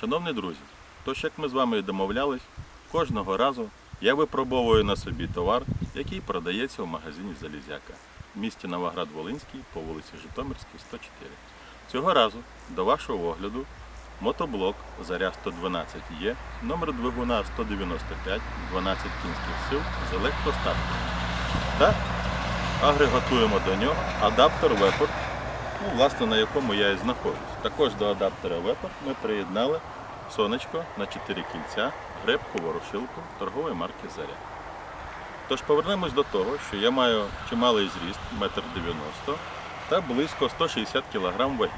Шановні друзі, тож як ми з вами і домовлялись, кожного разу я випробовую на собі товар, який продається в магазині Залізяка в місті Новоград-Волинський по вулиці Житомирській, 104. Цього разу до вашого огляду мотоблок Заря 112 є, номер двигуна 195, 12 кінських сил з електростаткою. Та агрегатуємо до нього адаптер Вепор, ну, власне, на якому я і знаходжусь. Також до адаптера Вепор ми приєднали сонечко на 4 кільця, гребку, ворушилку торгової марки Заря. Тож повернемось до того, що я маю чималий зріст, 1,90 м та близько 160 кг ваги.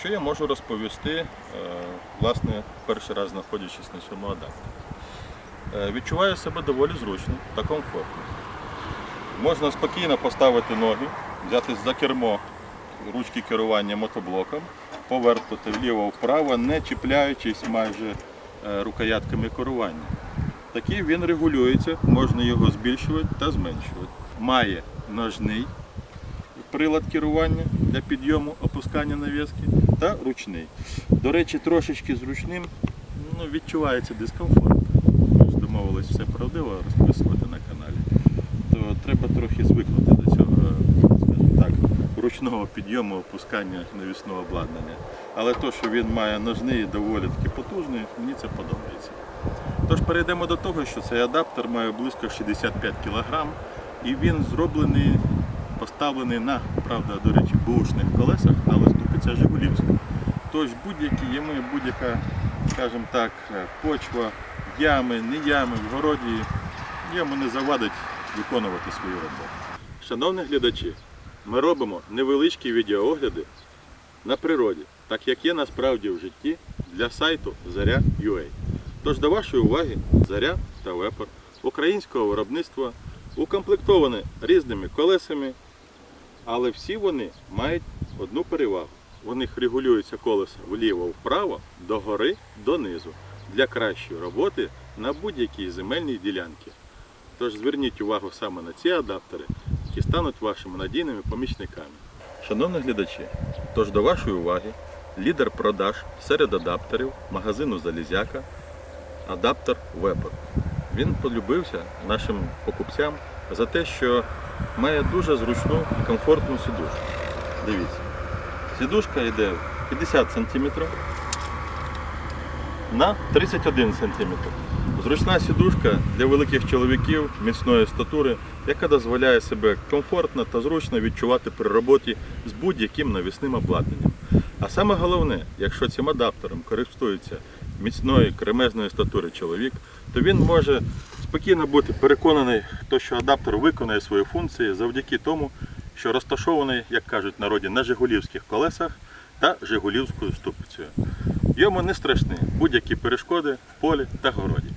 Що я можу розповісти, е, власне, перший раз знаходячись на цьому адаптері. Е, Відчуваю себе доволі зручно та комфортно. Можна спокійно поставити ноги, взяти за кермо ручки керування мотоблоком, повертати вліво-вправо, не чіпляючись майже е, рукоятками керування. Такий він регулюється, можна його збільшувати та зменшувати. Має ножний прилад керування для підйому, опускання навіски та ручний. До речі, трошечки з ручним ну, відчувається дискомфорт. Ми ж домовились все правдиво розписувати на каналі. То треба трохи звикнути до цього, скажімо так, ручного підйому, опускання навісного обладнання. Але то, що він має ножний доволі таки потужний, мені це подобається. Тож перейдемо до того, що цей адаптер має близько 65 кг і він зроблений, поставлений на, правда, до речі, бушних колесах, але ступиця Жигулівська. Тож будь-які ями, будь-яка, скажімо так, почва, ями, не ями, в городі йому не завадить виконувати свою роботу. Шановні глядачі, ми робимо невеличкі відеоогляди на природі, так як є насправді в житті для сайту Заря.ua. Тож до вашої уваги Заря та Вепер українського виробництва укомплектовані різними колесами, але всі вони мають одну перевагу. У них регулюється колесо вліво-вправо, догори, донизу для кращої роботи на будь-якій земельній ділянці. Тож зверніть увагу саме на ці адаптери, які стануть вашими надійними помічниками. Шановні глядачі, тож до вашої уваги лідер продаж серед адаптерів магазину Залізяка адаптер Weber. Він полюбився нашим покупцям за те, що має дуже зручну і комфортну сідушку. Дивіться, сідушка йде 50 см на 31 см. Зручна сідушка для великих чоловіків міцної статури, яка дозволяє себе комфортно та зручно відчувати при роботі з будь-яким навісним обладнанням. А саме головне, якщо цим адаптером користується міцної кремезної статури чоловік, то він може спокійно бути переконаний, що адаптер виконує свої функції завдяки тому, що розташований, як кажуть народі, на жигулівських колесах та жигулівською ступицею. Йому не страшні будь-які перешкоди в полі та городі.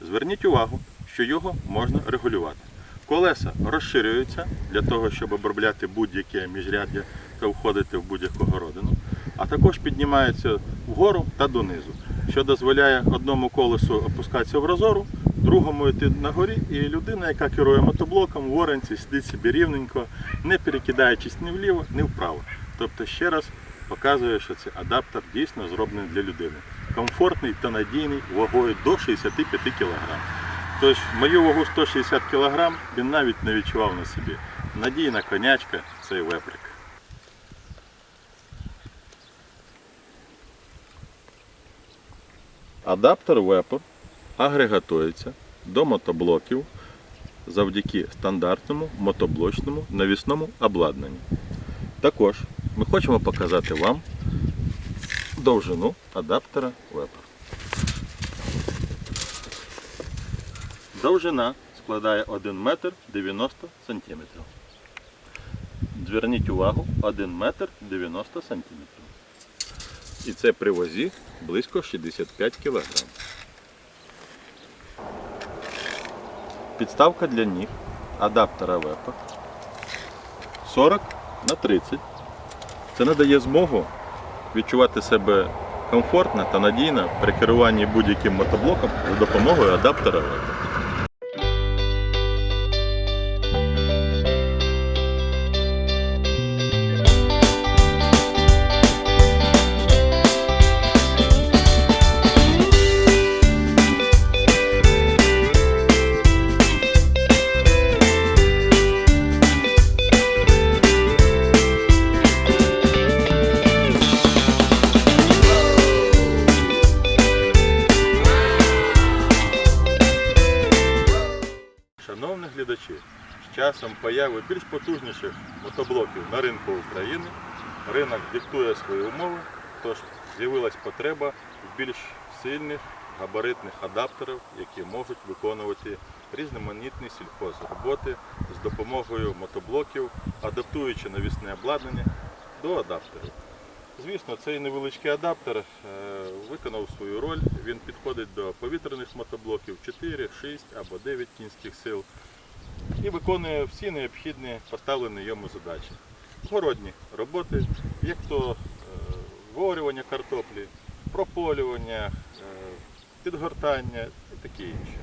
Зверніть увагу, що його можна регулювати. Колеса розширюються для того, щоб обробляти будь-яке міжряддя та входити в будь-яку городину, а також піднімаються вгору та донизу, що дозволяє одному колесу опускатися в розору, другому йти на горі, і людина, яка керує мотоблоком, в оранці сидить собі рівненько, не перекидаючись ні вліво, ні вправо. Тобто ще раз показує, що цей адаптер дійсно зроблений для людини. Комфортний та надійний вагою до 65 кг. Тож мою вагу 160 кг він навіть не відчував на собі. Надійна конячка цей веприк. Адаптер Вепор агрегатується до мотоблоків завдяки стандартному мотоблочному навісному обладнанню. Також ми хочемо показати вам довжину адаптера Weber. Довжина складає 1 метр 90 сантиметрів. Зверніть увагу, 1 метр 90 сантиметрів. І це при вазі близько 65 кг. Підставка для ніг адаптера Weber 40 на 30. Це надає змогу відчувати себе комфортно та надійно при керуванні будь-яким мотоблоком за допомогою адаптера Weber. Глядачі, з часом появи більш потужніших мотоблоків на ринку України ринок диктує свої умови, тож з'явилась потреба в більш сильних габаритних адаптерів, які можуть виконувати різноманітні сільхозроботи з допомогою мотоблоків, адаптуючи навісне обладнання до адаптерів. Звісно, цей невеличкий адаптер е, виконав свою роль. Він підходить до повітряних мотоблоків 4, 6 або 9 кінських сил і виконує всі необхідні поставлені йому задачі. Городні роботи, як то е, виорювання картоплі, прополювання, е, підгортання і таке інше.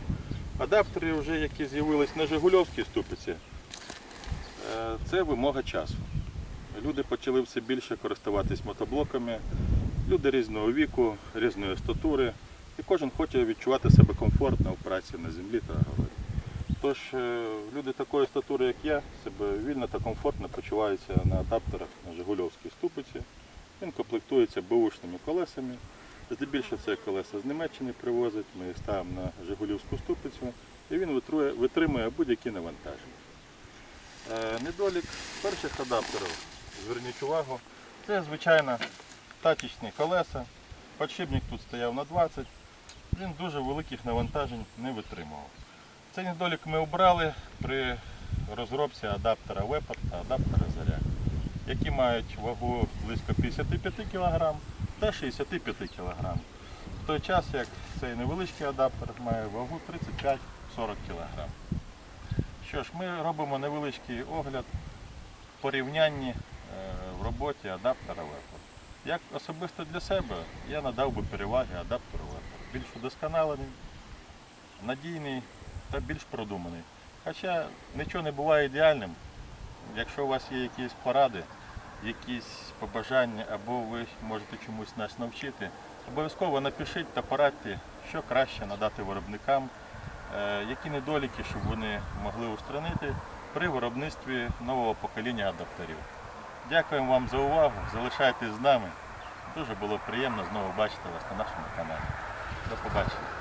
Адаптери, вже, які з'явились на Жигульовській ступиці, е, це вимога часу. Люди почали все більше користуватись мотоблоками, люди різного віку, різної статури, і кожен хоче відчувати себе комфортно в праці на землі та городі. Тож е, люди такої статури, як я, себе вільно та комфортно почуваються на адаптерах на Жигульовській ступиці. Він комплектується бушними колесами. Здебільшого це колеса з Німеччини привозять, ми їх ставимо на Жигулівську ступицю і він витрує- витримує будь-які навантаження. Е, Недолік перших адаптерів, зверніть увагу, це звичайно тачечні колеса. Подшипник тут стояв на 20, він дуже великих навантажень не витримував. Цей недолік ми обрали при розробці адаптера Вепер та адаптера Заря, які мають вагу близько 55 кг та 65 кг. В той час як цей невеличкий адаптер має вагу 35-40 кг. Що ж, ми робимо невеличкий огляд в порівнянні е, в роботі адаптера Вепер. Як особисто для себе я надав би переваги адаптеру Вепер. Більш удосконалений, надійний та більш продуманий. Хоча нічого не буває ідеальним. Якщо у вас є якісь поради, якісь побажання або ви можете чомусь нас навчити, обов'язково напишіть та порадьте, що краще надати виробникам, е, які недоліки, щоб вони могли устранити при виробництві нового покоління адаптерів. Дякуємо вам за увагу, залишайтесь з нами. Дуже було приємно знову бачити вас на нашому каналі. До побачення.